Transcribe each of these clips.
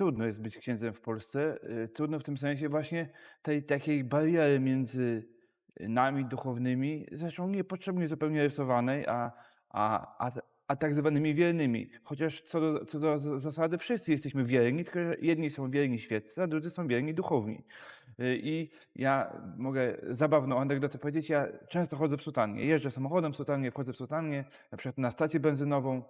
trudno jest być księdzem w Polsce. Y, Trudno w tym sensie właśnie tej takiej bariery między nami duchownymi, zresztą niepotrzebnie zupełnie rysowanej, a, a, a, a tak zwanymi wiernymi. Chociaż co do, co do zasady wszyscy jesteśmy wierni, tylko jedni są wierni świeccy, a drudzy są wierni duchowni. Y, I ja mogę zabawną anegdotę powiedzieć. Ja często chodzę w sutannie. Jeżdżę samochodem w sutannie, wchodzę w sutannie, na przykład na stację benzynową.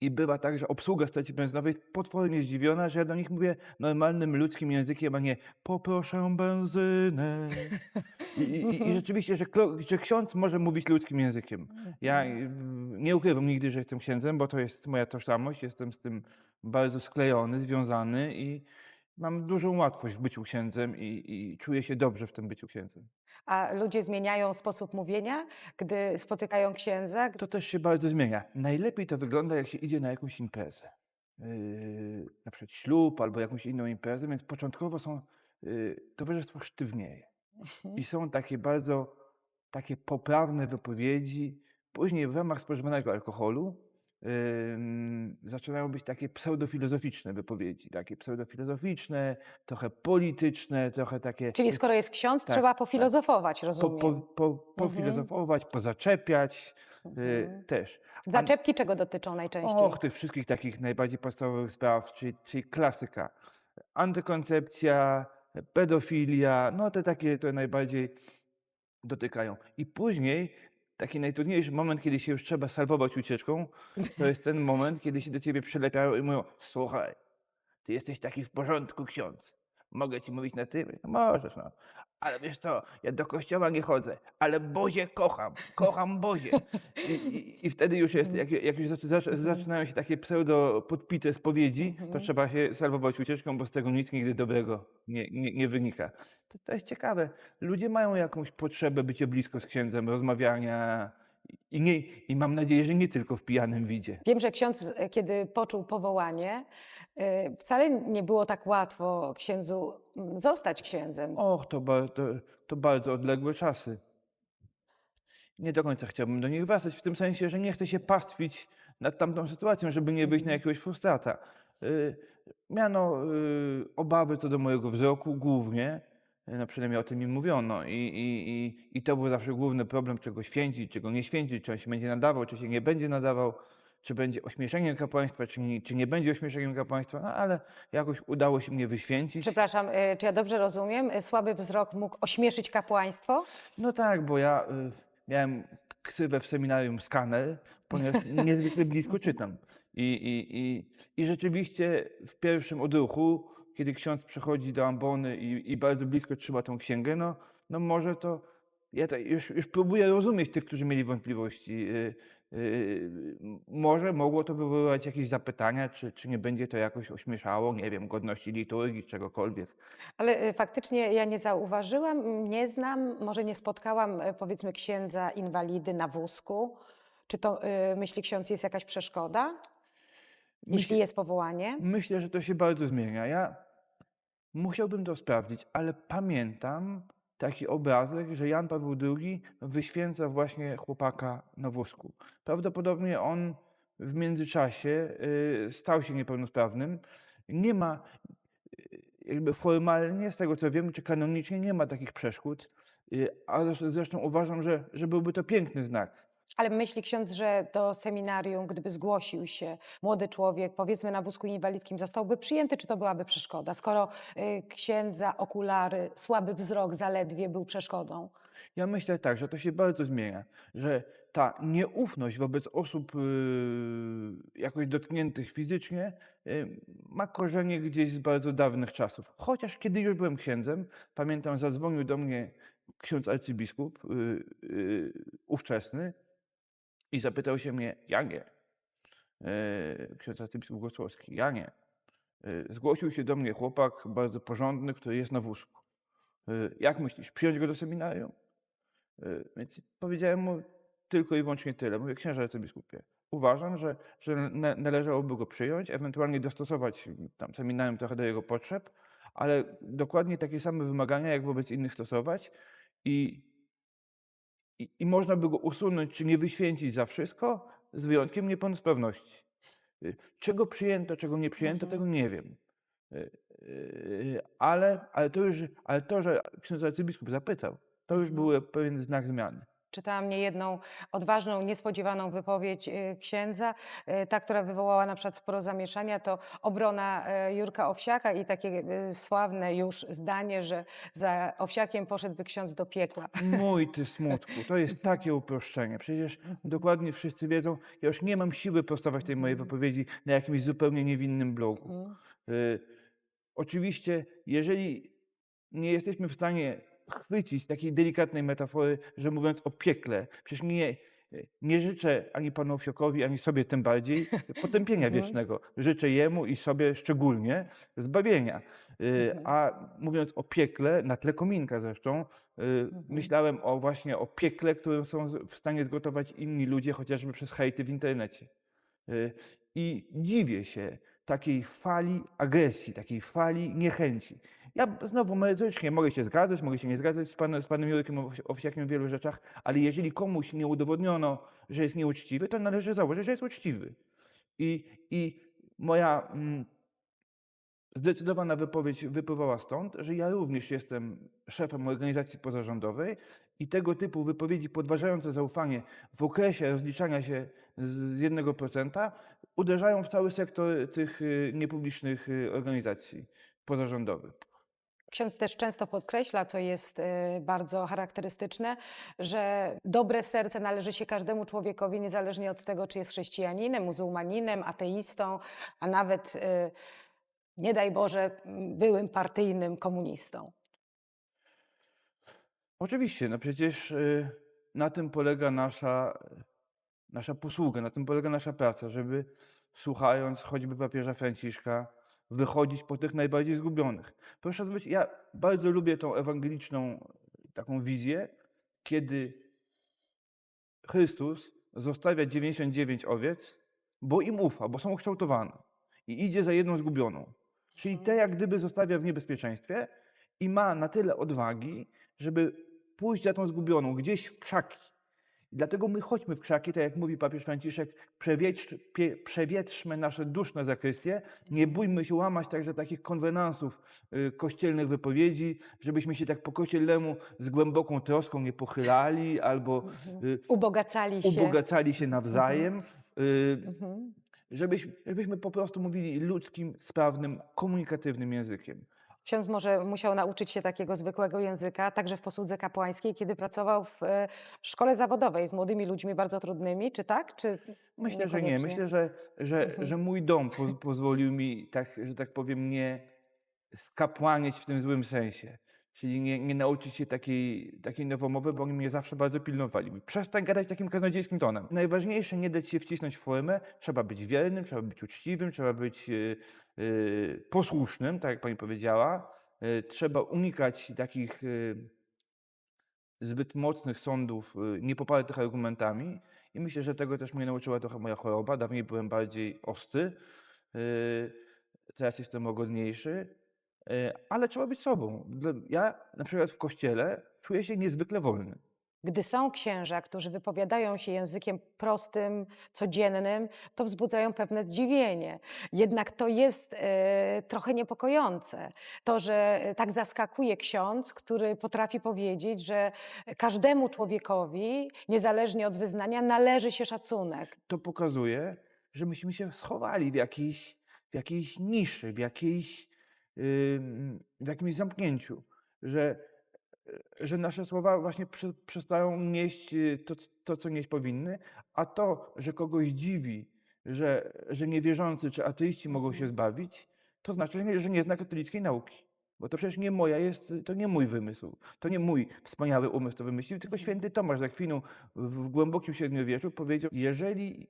I bywa tak, że obsługa stacji benzynowej jest potwornie zdziwiona, że ja do nich mówię normalnym ludzkim językiem, a nie poproszę benzynę. I, i, i rzeczywiście, że, klo- że ksiądz może mówić ludzkim językiem. Ja y, nie ukrywam nigdy, że jestem księdzem, bo to jest moja tożsamość, jestem z tym bardzo sklejony, związany i mam dużą łatwość w byciu księdzem i, i czuję się dobrze w tym byciu księdzem. A ludzie zmieniają sposób mówienia, gdy spotykają księdza? To też się bardzo zmienia. Najlepiej to wygląda, jak się idzie na jakąś imprezę. Yy, na przykład ślub albo jakąś inną imprezę, więc początkowo są, yy, towarzystwo sztywnieje. I są takie bardzo takie poprawne wypowiedzi. Później w ramach spożywanego alkoholu zaczynają być takie pseudofilozoficzne wypowiedzi. Takie pseudofilozoficzne, trochę polityczne, trochę takie... Czyli skoro jest ksiądz, Tak, trzeba tak. pofilozofować, po, rozumiem. po, po, pofilozofować, pozaczepiać yy, też. A- Zaczepki czego dotyczą najczęściej? Och, tych wszystkich takich najbardziej podstawowych spraw, czyli, czyli klasyka. Antykoncepcja, pedofilia, no te takie to najbardziej dotykają. I później taki najtrudniejszy moment, kiedy się już trzeba salwować ucieczką, to jest ten moment, kiedy się do ciebie przylepiają i mówią, słuchaj, ty jesteś taki w porządku ksiądz. Mogę ci mówić na ty? No możesz, no. Ale wiesz co, ja do kościoła nie chodzę, ale Bozie kocham, kocham Bozie. I, i, i wtedy już jest, jak, jak już zaczy- zaczy- zaczynają się takie pseudo podpite spowiedzi, to trzeba się salwować ucieczką, bo z tego nic nigdy dobrego nie, nie, nie wynika. To, to jest ciekawe. Ludzie mają jakąś potrzebę bycia blisko z księdzem, rozmawiania i, nie, i mam nadzieję, że nie tylko w pijanym widzie. Wiem, że ksiądz, e, kiedy poczuł powołanie, e, wcale nie było tak łatwo księdzu zostać księdzem. Och, to, to, to bardzo odległe czasy. Nie do końca chciałbym do nich wracać, w tym sensie, że nie chcę się pastwić nad tamtą sytuacją, żeby nie wyjść na jakiegoś frustrata. Y, Miano obawy co do mojego wzroku głównie, no przynajmniej o tym mi mówiono i, i, i, i to był zawsze główny problem, czego święcić, czego nie święcić, czy on się będzie nadawał, czy się nie będzie nadawał, czy będzie ośmieszeniem kapłaństwa, czy nie, czy nie będzie ośmieszeniem kapłaństwa, no ale jakoś udało się mnie wyświęcić. Przepraszam, e, czy ja dobrze rozumiem? E, Słaby wzrok mógł ośmieszyć kapłaństwo? No tak, bo ja y, miałem ksywę w seminarium skaner, ponieważ niezwykle blisko czytam. I, i, i, I rzeczywiście w pierwszym odruchu, kiedy ksiądz przychodzi do ambony i, i bardzo blisko trzyma tą księgę, no, no może to. Ja to już, już próbuję rozumieć tych, którzy mieli wątpliwości. Y, y, może mogło to wywoływać jakieś zapytania, czy, czy nie będzie to jakoś ośmieszało, nie wiem, godności liturgii, czegokolwiek. Ale e, faktycznie ja nie zauważyłam, nie znam, może nie spotkałam powiedzmy księdza inwalidy na wózku. Czy to myśli ksiądz jest jakaś przeszkoda? Jeśli Myślę- jest powołanie? Myślę, że to się bardzo zmienia. Ja musiałbym to sprawdzić, ale pamiętam taki obrazek, że Jan Paweł II wyświęca właśnie chłopaka na wózku. Prawdopodobnie on w międzyczasie y, stał się niepełnosprawnym. Nie ma, y, jakby formalnie, z tego co wiem, czy kanonicznie nie ma takich przeszkód, y, zresztą- zresztą uważam, że, że byłby to piękny znak. Ale myśli ksiądz, że do seminarium, gdyby zgłosił się młody człowiek, powiedzmy na wózku inwalidzkim, zostałby przyjęty, czy to byłaby przeszkoda? Skoro y, księdza okulary, słaby wzrok zaledwie był przeszkodą. Ja myślę tak, że to się bardzo zmienia, że ta nieufność wobec osób yy, jakoś dotkniętych fizycznie yy, ma korzenie gdzieś z bardzo dawnych czasów. Chociaż kiedy już byłem księdzem, pamiętam, zadzwonił do mnie ksiądz arcybiskup yy, yy, ówczesny i zapytał się mnie, Janie, yy, ksiądz arcybiskup Gosłowski, Janie, yy, zgłosił się do mnie chłopak bardzo porządny, który jest na wózku. Yy, Jak myślisz, przyjąć go do seminarium? Y, Więc powiedziałem mu tylko i wyłącznie tyle. Mówię, księże arcybiskupie, uważam, że, że na- należałoby go przyjąć, ewentualnie dostosować tam seminarium trochę do jego potrzeb, ale dokładnie takie same wymagania, jak wobec innych stosować i, i, i można by go usunąć, czy nie wyświęcić za wszystko, z wyjątkiem niepełnosprawności. Y, Czego przyjęto, czego nie przyjęto, tego nie wiem. Y, y, Ale, ale, to już, ale to, że ksiądz arcybiskup zapytał, to już Mhm. był pewien znak zmiany. Czytałam niejedną odważną, niespodziewaną wypowiedź y, księdza. Y, Ta, która wywołała na przykład sporo zamieszania, to obrona y, Jurka Owsiaka i takie sławne już zdanie, że za Owsiakiem poszedłby ksiądz do piekła. Mój ty smutku, to jest takie uproszczenie. Przecież dokładnie wszyscy wiedzą, ja już nie mam siły prostować tej mojej wypowiedzi na jakimś zupełnie niewinnym blogu. Mhm. Y, Oczywiście, jeżeli nie jesteśmy w stanie chwycić takiej delikatnej metafory, że mówiąc o piekle, przecież nie, nie życzę ani panu Owsiokowi, ani sobie tym bardziej potępienia Mhm. wiecznego. Życzę jemu i sobie szczególnie zbawienia. Y, Mhm. A mówiąc o piekle, na tle kominka zresztą, y, myślałem o właśnie o piekle, które są w stanie zgotować inni ludzie, chociażby przez hejty w internecie. Y, I dziwię się takiej fali agresji, takiej fali niechęci. Ja znowu merytorycznie mogę się zgadzać, mogę się nie zgadzać z panem, z panem Jurkiem Ows- Owsiakiem w wielu rzeczach, ale jeżeli komuś nie udowodniono, że jest nieuczciwy, to należy założyć, że jest uczciwy. I, i moja mm, zdecydowana wypowiedź wypływała stąd, że ja również jestem szefem organizacji pozarządowej i tego typu wypowiedzi podważające zaufanie w okresie rozliczania się z 1% uderzają w cały sektor tych y, niepublicznych y, organizacji pozarządowych. Ksiądz też często podkreśla, co jest e, bardzo charakterystyczne, że dobre serce należy się każdemu człowiekowi, niezależnie od tego, czy jest chrześcijaninem, muzułmaninem, ateistą, a nawet, e, nie daj Boże, byłym partyjnym komunistą. Oczywiście, no przecież y, na tym polega nasza, nasza posługa, na tym polega nasza praca, żeby słuchając choćby papieża Franciszka, wychodzić po tych najbardziej zgubionych. Proszę zwrócić, ja bardzo lubię tą ewangeliczną taką wizję, kiedy Chrystus zostawia 99 owiec, bo im ufa, bo są ukształtowane i idzie za jedną zgubioną. Czyli te jak gdyby zostawia w niebezpieczeństwie i ma na tyle odwagi, żeby pójść za tą zgubioną gdzieś w krzaki. I dlatego my chodźmy w krzaki, tak jak mówi papież Franciszek, przewietrz, pie, przewietrzmy nasze duszne zakrystie, nie bójmy się łamać także takich konwenansów y, kościelnych wypowiedzi, żebyśmy się tak po kościelnemu z głęboką troską nie pochylali albo y, Ubogacali się. ubogacali się nawzajem, y, Mhm. żebyśmy po prostu mówili ludzkim, sprawnym, komunikatywnym językiem. Ksiądz może musiał nauczyć się takiego zwykłego języka, także w posłudze kapłańskiej, kiedy pracował w e, szkole zawodowej z młodymi ludźmi bardzo trudnymi, czy tak? Czy Myślę, że nie. Myślę, że, że, że mój dom poz, pozwolił mi, tak, że tak powiem, nie skapłanieć w tym złym sensie. Czyli nie, nie nauczyć się takiej, takiej nowomowy, bo oni mnie zawsze bardzo pilnowali. Przestań gadać takim kaznodziejskim tonem. Najważniejsze nie dać się wcisnąć w formę. Trzeba być wiernym, trzeba być uczciwym, trzeba być y, y, posłusznym, tak jak pani powiedziała. Y, trzeba unikać takich zbyt mocnych sądów, niepopartych argumentami. I myślę, że tego też mnie nauczyła trochę moja choroba. Dawniej byłem bardziej ostry, teraz jestem łagodniejszy, ale trzeba być sobą. Ja na przykład w kościele czuję się niezwykle wolny. Gdy są księża, którzy wypowiadają się językiem prostym, codziennym, to wzbudzają pewne zdziwienie. Jednak to jest e, trochę niepokojące. To, że e, tak zaskakuje ksiądz, który potrafi powiedzieć, że każdemu człowiekowi, niezależnie od wyznania, należy się szacunek. To pokazuje, że myśmy się schowali w jakiejś, w jakiejś niszy, w, jakiejś, w jakimś zamknięciu, że, że nasze słowa właśnie prze, przestają nieść y, to, to, co nieść powinny, a to, że kogoś dziwi, że, że niewierzący czy ateiści mogą się zbawić, to znaczy, że nie, że nie zna katolickiej nauki. Bo to przecież nie moja jest, to nie mój wymysł. To nie mój wspaniały umysł to wymyślił, tylko święty Tomasz z Akwinu w, w głębokim średniowieczu powiedział, jeżeli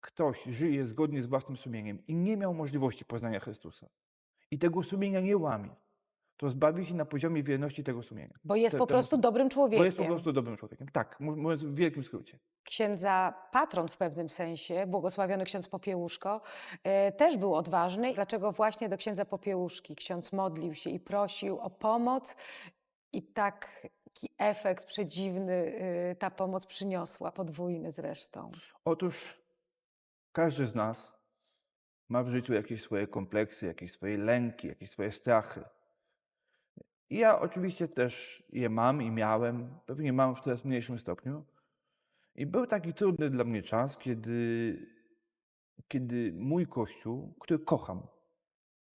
ktoś żyje zgodnie z własnym sumieniem i nie miał możliwości poznania Chrystusa i tego sumienia nie łamie, to zbawi się na poziomie wierności tego sumienia. Bo jest Te- po temu prostu sumieniu. dobrym człowiekiem. Bo jest po prostu dobrym człowiekiem. Tak, mów- mówiąc w wielkim skrócie. księdza patron w pewnym sensie, błogosławiony ksiądz Popiełuszko, e, też był odważny. Dlaczego właśnie do księdza Popiełuszki ksiądz modlił się i prosił o pomoc i taki efekt przedziwny e, ta pomoc przyniosła, podwójny zresztą. Otóż każdy z nas ma w życiu jakieś swoje kompleksy, jakieś swoje lęki, jakieś swoje strachy. I ja oczywiście też je mam i miałem, pewnie mam w coraz mniejszym stopniu. I był taki trudny dla mnie czas, kiedy, kiedy mój kościół, który kocham,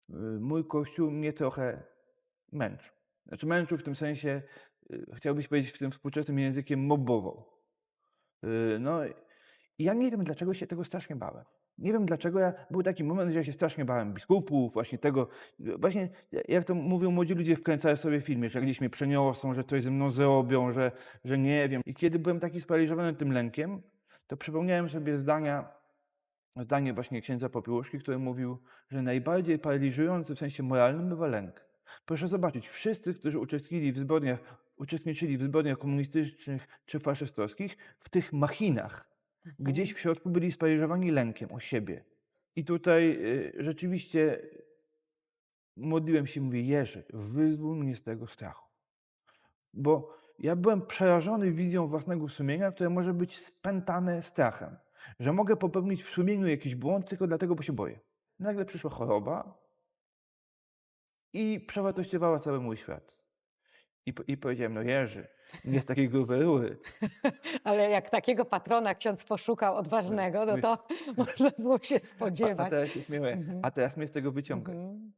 y, mój kościół mnie trochę męczył. Znaczy męczył w tym sensie, y, chciałbyś powiedzieć w tym współczesnym językiem, mobował. Y, No ja nie wiem, dlaczego się tego strasznie bałem. Nie wiem, dlaczego ja, był taki moment, że ja się strasznie bałem biskupów, właśnie tego, właśnie jak to mówią młodzi ludzie, wkręcają sobie w filmie, że gdzieś mnie przeniosą, że coś ze mną zrobią, że, że nie wiem. I kiedy byłem taki sparaliżowany tym lękiem, to przypomniałem sobie zdania, zdanie właśnie księdza Popiełuszki, który mówił, że najbardziej paraliżujący w sensie moralnym bywa lęk. Proszę zobaczyć, wszyscy, którzy uczestniczyli w zbrodniach, uczestniczyli w zbrodniach komunistycznych czy faszystowskich, w tych machinach, gdzieś w środku byli sparaliżowani lękiem o siebie. I tutaj y, rzeczywiście modliłem się, mówię, Jerzy, wyzwól mnie z tego strachu. Bo ja byłem przerażony wizją własnego sumienia, które może być spętane strachem. Że mogę popełnić w sumieniu jakiś błąd tylko dlatego, bo się boję. Nagle przyszła choroba i przewartościowała cały mój świat. I, po- I powiedziałem, no Jerzy, nie z takiej grubej rury. Ale jak takiego patrona ksiądz poszukał odważnego, no to można było się A, a, spodziewać. teraz się śmieję, Mhm. a teraz mnie z tego wyciąga. Mhm.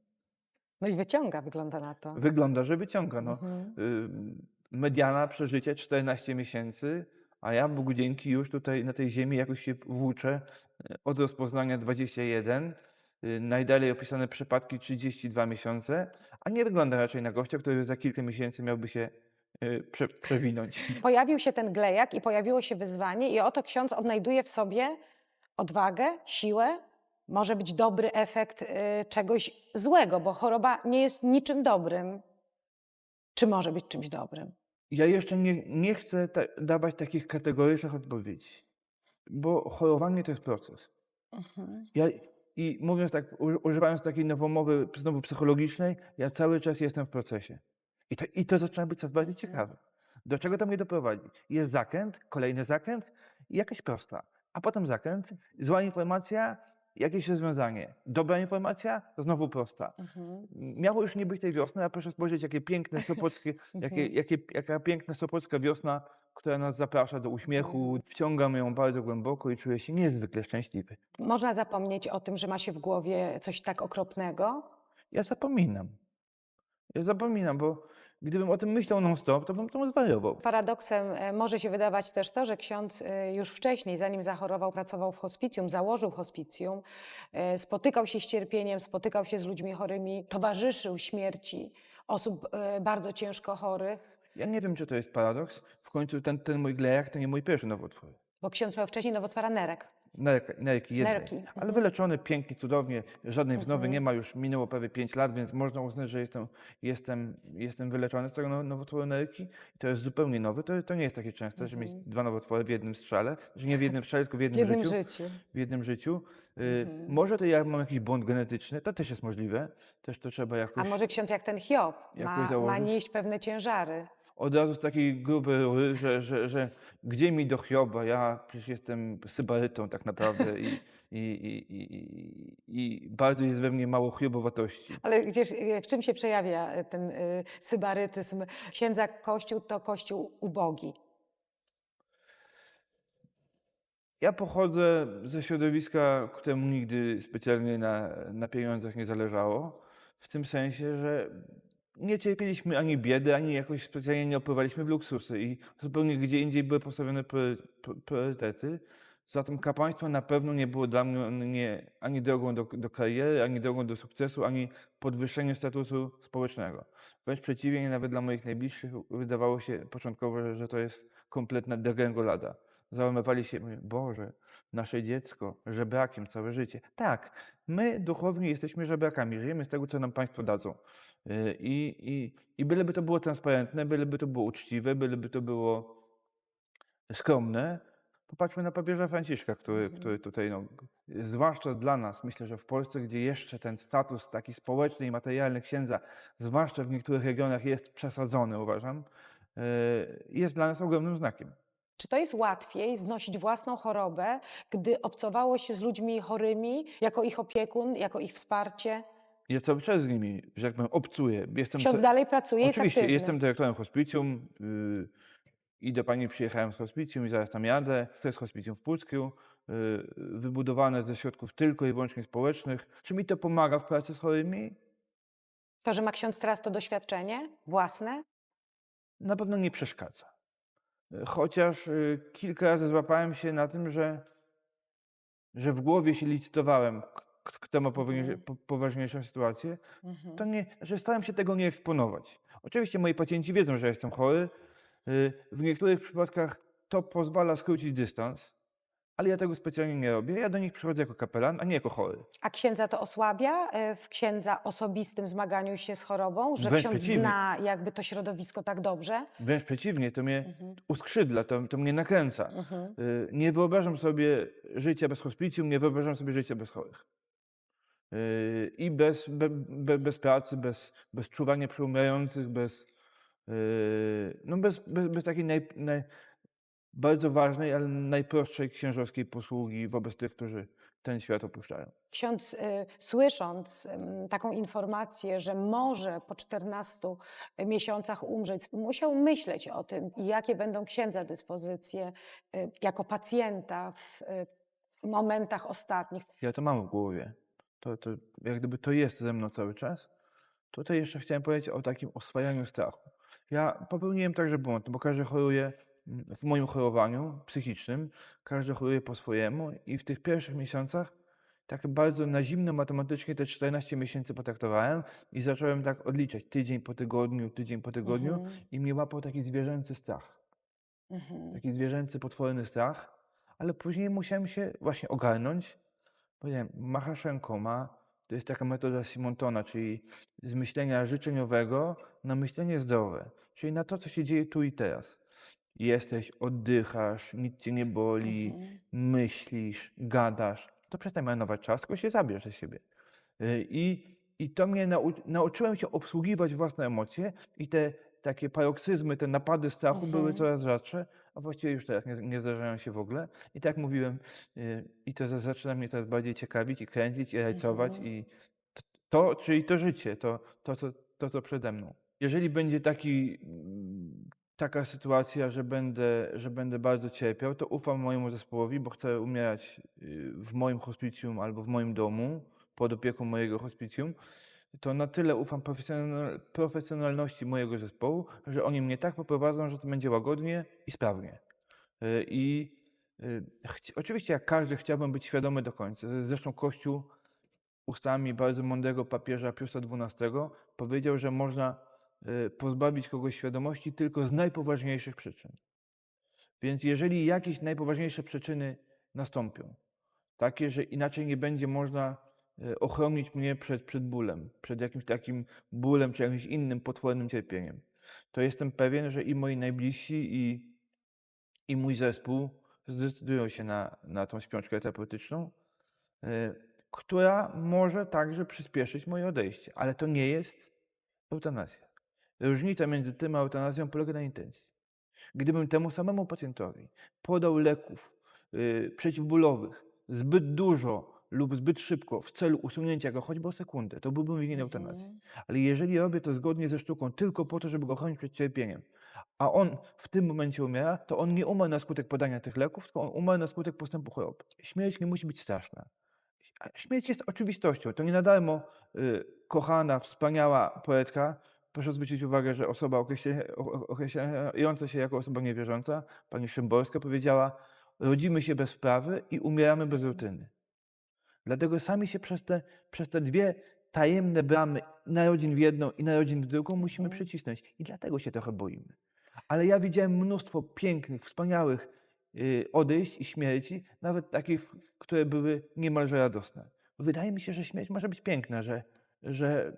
No i wyciąga, wygląda na to. Wygląda, że wyciąga. No. Mhm. Ym, Mediana przeżycie 14 miesięcy, a ja Bóg dzięki już tutaj na tej ziemi jakoś się włóczę y, od rozpoznania 21, y, najdalej opisane przypadki 32 miesiące, a nie wygląda raczej na gościa, który za kilka miesięcy miałby się y, prze, przewinąć. Pojawił się ten glejak i pojawiło się wyzwanie i oto ksiądz odnajduje w sobie odwagę, siłę. Może być dobry efekt y, czegoś złego, bo choroba nie jest niczym dobrym. Czy może być czymś dobrym? Ja jeszcze nie, nie chcę ta, dawać takich kategorycznych odpowiedzi, bo chorowanie to jest proces. Ja, I mówiąc tak, uży- używając takiej nowomowy znowu psychologicznej, ja cały czas jestem w procesie. I to, I to zaczyna być coraz bardziej ciekawe. Do czego to mnie doprowadzi? Jest zakręt, kolejny zakręt i jakaś prosta. A potem zakręt, zła informacja, jakieś rozwiązanie. Dobra informacja, znowu prosta. Miało już nie być tej wiosny, a proszę spojrzeć, jakie piękne sopockie, jakie, jakie, jaka piękna sopocka wiosna, która nas zaprasza do uśmiechu. Wciągam ją bardzo głęboko i czuję się niezwykle szczęśliwy. Można zapomnieć o tym, że ma się w głowie coś tak okropnego? Ja zapominam. Ja zapominam, bo gdybym o tym myślał non-stop, to bym to zwariował. Paradoksem e, może się wydawać też to, że ksiądz e, już wcześniej, zanim zachorował, pracował w hospicjum, założył hospicjum, e, spotykał się z cierpieniem, spotykał się z ludźmi chorymi, towarzyszył śmierci osób bardzo ciężko chorych, Ja nie wiem, czy to jest paradoks. W końcu ten, ten mój glejak to nie mój pierwszy nowotwór. bo ksiądz miał wcześniej nowotwora nerek. Nerki jednej. Nerki, Ale mhm. wyleczony pięknie, cudownie, żadnej wznowy Mhm. nie ma, już minęło prawie 5 lat, więc można uznać, że jestem, jestem, jestem wyleczony z tego now- nowotworu nerki. I to jest zupełnie nowy. To, to nie jest takie częste, że mieć dwa nowotwory w jednym strzale, że nie w jednym strzale, tylko w W jednym, jednym życiu. w jednym życiu. Y, Mhm. Może to ja mam jakiś błąd genetyczny, to też jest możliwe. Też to trzeba A jakoś może ksiądz jak ten Hiob jakoś ma, ma założyć? nieść pewne ciężary? Od razu z takiej grubej rury, że, że, że gdzie mi do Hioba, ja przecież jestem sybarytą tak naprawdę i, i, i, i, i, bardzo jest we mnie mało hiobowatości. Ale gdzież, e, w czym się przejawia e, ten e, sybarytyzm? Księdza Kościół to Kościół ubogi. Ja pochodzę ze środowiska, któremu nigdy specjalnie na, na pieniądzach nie zależało. W tym sensie, że nie cierpieliśmy ani biedy, ani jakoś specjalnie nie opływaliśmy w luksusy i zupełnie gdzie indziej były postawione priory- pr- priorytety. Zatem kapłaństwo na pewno nie było dla mnie nie, ani drogą do, do kariery, ani drogą do sukcesu, ani podwyższenia statusu społecznego. Wręcz przeciwnie, nawet dla moich najbliższych wydawało się początkowo, że, że to jest kompletna degrengolada. Załamywali się, mówię, Boże, nasze dziecko żebrakiem całe życie. Tak, my duchowni jesteśmy żebrakami, żyjemy z tego, co nam państwo dadzą. Y, I, i, I byleby to było transparentne, byleby to było uczciwe, byleby to było skromne. Popatrzmy na papieża Franciszka, który, który tutaj, no, zwłaszcza dla nas, myślę, że w Polsce, gdzie jeszcze ten status taki społeczny i materialny księdza, zwłaszcza w niektórych regionach jest przesadzony, uważam, y, jest dla nas ogromnym znakiem. Czy to jest łatwiej znosić własną chorobę, gdy obcowało się z ludźmi chorymi, jako ich opiekun, jako ich wsparcie? Ja cały czas z nimi, że jak powiem, obcuję. Jestem Ksiądz dalej pracuje, jest Oczywiście, aktywny. jestem dyrektorem hospicjum yy, i do pani przyjechałem z hospicjum i zaraz tam jadę. To jest hospicjum w Puckiu, yy, wybudowane ze środków tylko i wyłącznie społecznych. Czy mi to pomaga w pracy z chorymi? To, że ma ksiądz teraz to doświadczenie własne? Na pewno nie przeszkadza. Chociaż yy, kilka razy złapałem się na tym, że, że w głowie się licytowałem, kto ma Mhm. po- poważniejszą sytuację. Mhm. to nie, że staram się tego nie eksponować. Oczywiście moi pacjenci wiedzą, że jestem chory. y, W niektórych przypadkach to pozwala skrócić dystans, ale ja tego specjalnie nie robię. Ja do nich przychodzę jako kapelan, a nie jako chory. A księdza to osłabia e, w księdza osobistym zmaganiu się z chorobą, że Wręcz ksiądz przeciwnie. zna jakby to środowisko tak dobrze? Wręcz przeciwnie, to mnie Mhm. uskrzydla, to, to mnie nakręca. Mhm. Y, Nie wyobrażam sobie życia bez hospicjum, nie wyobrażam sobie życia bez chorych. Y, I bez, be, be, bez pracy, bez, bez czuwania przy umierających, bez, y, no bez, bez, bez takiej naj, naj, bardzo ważnej, ale najprostszej księżowskiej posługi wobec tych, którzy ten świat opuszczają. Ksiądz, y, słysząc taką informację, że może po 14 miesiącach umrzeć, musiał myśleć o tym, jakie będą księdza dyspozycje y, jako pacjenta w y, momentach ostatnich. Ja to mam w głowie. To, to jak gdyby to jest ze mną cały czas. Tutaj jeszcze chciałem powiedzieć o takim oswajaniu strachu. Ja popełniłem także błąd, bo każdy choruje w moim chorowaniu psychicznym, każdy choruje po swojemu i w tych pierwszych miesiącach tak bardzo na zimno matematycznie te 14 miesięcy potraktowałem i zacząłem tak odliczać tydzień po tygodniu, tydzień po tygodniu Mhm. i mnie łapał taki zwierzęcy strach. Mhm. taki zwierzęcy, potworny strach, ale później musiałem się właśnie ogarnąć. Powiedziałem, machasz rękoma, to jest taka metoda Simontona, czyli z myślenia życzeniowego na myślenie zdrowe, czyli na to, co się dzieje tu i teraz. Jesteś, oddychasz, nic cię nie boli, Mhm. myślisz, gadasz, to przestań marnować czas, tylko się zabierz ze siebie. Y, I, i to mnie nau, nauczyłem się obsługiwać własne emocje i te takie paroksyzmy, te napady strachu były Mhm. coraz rzadsze, a właściwie już teraz nie, nie zdarzają się w ogóle. I tak mówiłem, y, i to za- zaczyna mnie teraz bardziej ciekawić i kręcić i rajcować Mhm. i to, czyli to życie, to, to, co, to co przede mną. Jeżeli będzie taki, mm, taka sytuacja, że będę, że będę bardzo cierpiał, to ufam mojemu zespołowi, bo chcę umierać y, w moim hospicjum albo w moim domu, pod opieką mojego hospicjum, to na tyle ufam profesjonal, profesjonalności mojego zespołu, że oni mnie tak poprowadzą, że to będzie łagodnie i sprawnie. Y, I y, oczywiście, jak każdy, chciałbym być świadomy do końca. Zresztą Kościół ustami bardzo mądrego papieża Piusa XII powiedział, że można pozbawić kogoś świadomości tylko z najpoważniejszych przyczyn. Więc jeżeli jakieś najpoważniejsze przyczyny nastąpią, takie, że inaczej nie będzie można e, ochronić mnie przed, przed bólem, przed jakimś takim bólem czy jakimś innym potwornym cierpieniem, to jestem pewien, że i moi najbliżsi, i, i mój zespół zdecydują się na, na tą śpiączkę terapeutyczną, e, która może także przyspieszyć moje odejście. Ale to nie jest eutanazja. Różnica między tym a eutanazją polega na intencji. Gdybym temu samemu pacjentowi podał leków y, przeciwbólowych zbyt dużo lub zbyt szybko w celu usunięcia go choćby o sekundę, to byłbym winien eutanazji. Mhm. Ale jeżeli robię to zgodnie ze sztuką tylko po to, żeby go chronić przed cierpieniem, a on w tym momencie umiera, to on nie umarł na skutek podania tych leków, tylko on umarł na skutek postępu choroby. Śmierć nie musi być straszna. Śmierć jest oczywistością. To nie na darmo y, kochana, wspaniała poetka, proszę zwrócić uwagę, że osoba określająca się jako osoba niewierząca, pani Szymborska powiedziała, rodzimy się bez wprawy i umieramy bez rutyny. Dlatego sami się przez te, przez te dwie tajemne bramy, narodzin w jedną i narodzin w drugą, musimy Mhm. przycisnąć. I dlatego się trochę boimy. Ale ja widziałem mnóstwo pięknych, wspaniałych y, odejść i śmierci, nawet takich, które były niemalże radosne. Wydaje mi się, że śmierć może być piękna, że, że,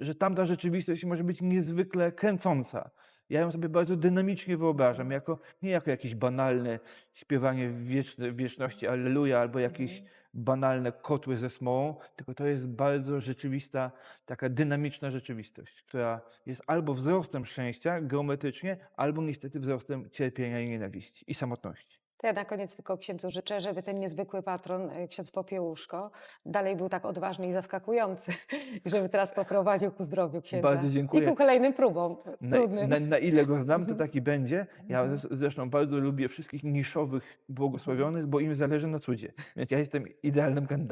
że tamta rzeczywistość może być niezwykle kręcąca. Ja ją sobie bardzo dynamicznie wyobrażam, jako, nie jako jakieś banalne śpiewanie w wieczne, wieczności Alleluja albo jakieś banalne kotły ze smołą, tylko to jest bardzo rzeczywista, taka dynamiczna rzeczywistość, która jest albo wzrostem szczęścia geometrycznie, albo niestety wzrostem cierpienia i nienawiści i samotności. To ja na koniec tylko księdzu życzę, żeby ten niezwykły patron, y, ksiądz Popiełuszko, dalej był tak odważny i zaskakujący, żeby teraz poprowadził ku zdrowiu księdza. Bardzo dziękuję. I ku kolejnym próbom Na, trudnym. na, na ile go znam, to taki będzie. Ja Mhm. zres- zresztą bardzo lubię wszystkich niszowych błogosławionych, bo im zależy na cudzie. Więc ja jestem idealnym kandydatem.